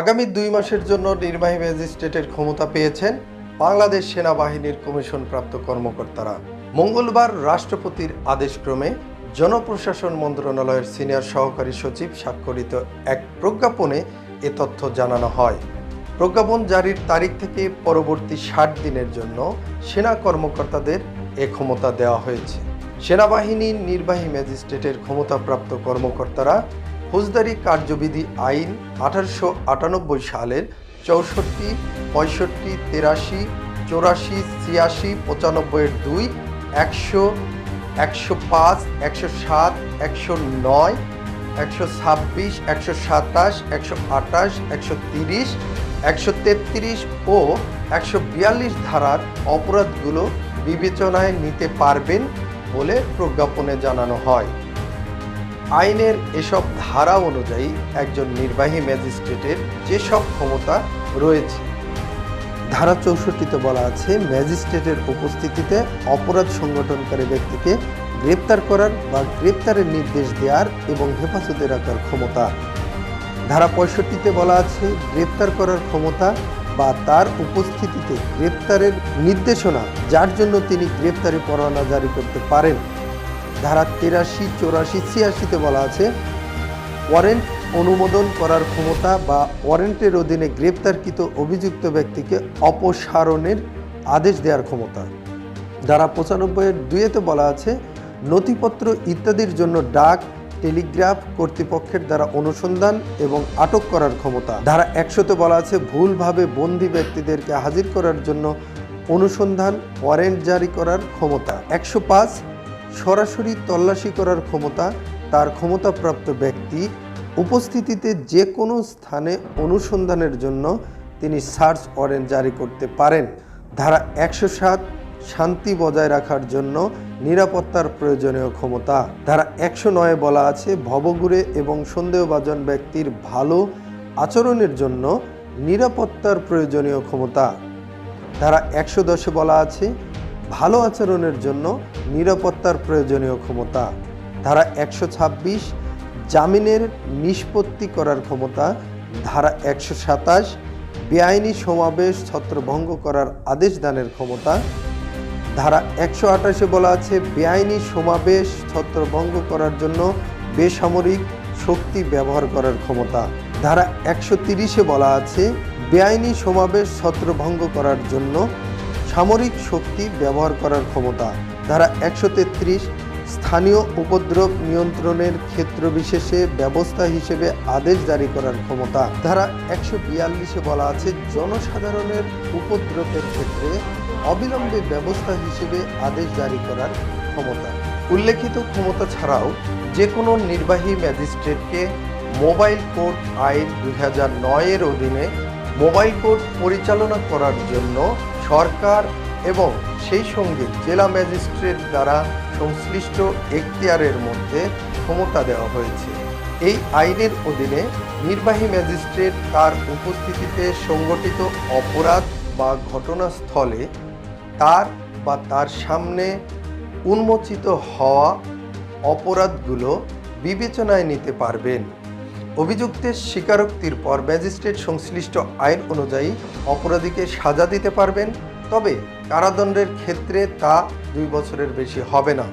আগামী দুই মাসের জন্য নির্বাহী ম্যাজিস্ট্রেটের ক্ষমতা পেয়েছেন বাংলাদেশ সেনাবাহিনীর কমিশনপ্রাপ্ত কর্মকর্তারা। মঙ্গলবার রাষ্ট্রপতির আদেশক্রমে জনপ্রশাসন মন্ত্রণালয়ের সিনিয়র সহকারী সচিব স্বাক্ষরিত এক প্রজ্ঞাপনে এ তথ্য জানানো হয়। প্রজ্ঞাপন জারির তারিখ থেকে পরবর্তী ষাট দিনের জন্য সেনা কর্মকর্তাদের এ ক্ষমতা দেওয়া হয়েছে। সেনাবাহিনীর নির্বাহী ম্যাজিস্ট্রেটের ক্ষমতাপ্রাপ্ত কর্মকর্তারা ফৌজদারি কার্যবিধি আইন আঠারোশো আটানব্বই সালের চৌষট্টি, পঁয়ষট্টি, তেরাশি, চৌরাশি, ছিয়াশি, পঁচানব্বইয়ের দুই, একশো একশো পাঁচ, একশো সাত, একশো নয়, একশো ছাব্বিশ, একশো সাতাশ, একশো আটাশ, একশো তিরিশ, একশো তেত্রিশ ও একশো বিয়াল্লিশ ধারার অপরাধগুলো বিবেচনায় নিতে পারবেন বলে প্রজ্ঞাপনে জানানো হয়। আইনের এসব ধারা অনুযায়ী একজন নির্বাহী ম্যাজিস্ট্রেটের যেসব ক্ষমতা রয়েছে। ধারা চৌষট্টিতে বলা আছে, ম্যাজিস্ট্রেটের উপস্থিতিতে অপরাধ সংগঠনকারী ব্যক্তিকে গ্রেপ্তার করার বা গ্রেপ্তারের নির্দেশ দেওয়ার এবং হেফাজতে রাখার ক্ষমতা। ধারা পঁয়ষট্টিতে বলা আছে, গ্রেপ্তার করার ক্ষমতা বা তার উপস্থিতিতে গ্রেপ্তারের নির্দেশনা, যার জন্য তিনি গ্রেপ্তারি পরোয়ানা জারি করতে পারেন। ধারা তিরাশি, চৌরাশি, ছিয়াশিতে বলা আছে, ওয়ারেন্ট অনুমোদন করার ক্ষমতা বা ওয়ারেন্টের অধীনে গ্রেপ্তারকৃত অভিযুক্ত ব্যক্তিকে অপসারণের আদেশ দেওয়ার ক্ষমতা। ধারা পঁচানব্বইয়ের দুইয়েতে বলা আছে, নথিপত্র ইত্যাদির জন্য ডাক, টেলিগ্রাফ, কর্তৃপক্ষের দ্বারা অনুসন্ধান এবং আটক করার ক্ষমতা। ধারা একশোতে বলা আছে, ভুলভাবে বন্দি ব্যক্তিদেরকে হাজির করার জন্য অনুসন্ধান, ওয়ারেন্ট জারি করার ক্ষমতা। একশো পাঁচ সরাসরি তল্লাশি করার ক্ষমতা তার ক্ষমতাপ্রাপ্ত ব্যক্তি, উপস্থিতিতে যে কোনো স্থানে অনুসন্ধানের জন্য তিনি সার্চ ওয়ারেন্ট জারি করতে পারেন। ধারা একশো সাত, শান্তি বজায় রাখার জন্য নিরাপত্তার প্রয়োজনীয় ক্ষমতা। ধারা একশো নয়ে বলা আছে, ভবঘুরে এবং সন্দেহভাজন ব্যক্তির ভালো আচরণের জন্য নিরাপত্তার প্রয়োজনীয় ক্ষমতা। ধারা একশো দশে বলা আছে ভালো আচরণের জন্য নিরাপত্তার প্রয়োজনীয় ক্ষমতা। ধারা একশো ছাব্বিশ, জামিনের নিষ্পত্তি করার ক্ষমতা। ধারা একশো সাতাশ, বেআইনি সমাবেশ ছত্রভঙ্গ করার আদেশ দানের ক্ষমতা। ধারা একশো আঠাশে বলা আছে, বেআইনি সমাবেশ ছত্রভঙ্গ করার জন্য বেসামরিক শক্তি ব্যবহার করার ক্ষমতা। ধারা একশো তিরিশে বলা আছে, বেআইনি সমাবেশ ছত্রভঙ্গ করার জন্য সামরিক শক্তি ব্যবহার করার ক্ষমতা। ধারা একশো তেত্রিশ, স্থানীয় উপদ্রব নিয়ন্ত্রণের ক্ষেত্র বিশেষে ব্যবস্থা হিসেবে আদেশ জারি করার ক্ষমতা। ধারা একশো বিয়াল্লিশে বলা আছে, জনসাধারণের উপদ্রবের ক্ষেত্রে অবিলম্বে ব্যবস্থা হিসেবে আদেশ জারি করার ক্ষমতা। উল্লেখিত ক্ষমতা ছাড়াও যে কোনো নির্বাহী ম্যাজিস্ট্রেটকে মোবাইল কোর্ট আইন দুই হাজার নয়ের অধীনে মোবাইল কোর্ট পরিচালনা করার জন্য সরকার এবং সেই সঙ্গে জেলা ম্যাজিস্ট্রেট দ্বারা সংশ্লিষ্ট এখতিয়ারের মধ্যে ক্ষমতা দেওয়া হয়েছে। এই আইনের অধীনে নির্বাহী ম্যাজিস্ট্রেট তার উপস্থিতিতে সংগঠিত অপরাধ বা ঘটনাস্থলে তার বা তার সামনে উন্মোচিত হওয়া অপরাধগুলো বিবেচনায় নিতে পারবেন। অভিযুক্তের স্বীকারোক্তির পর ম্যাজিস্ট্রেট সংশ্লিষ্ট আইন অনুযায়ী অপরাধীকে সাজা দিতে পারবেন, তবে কারাদণ্ডের ক্ষেত্রে তা দুই বছরের বেশি হবে না।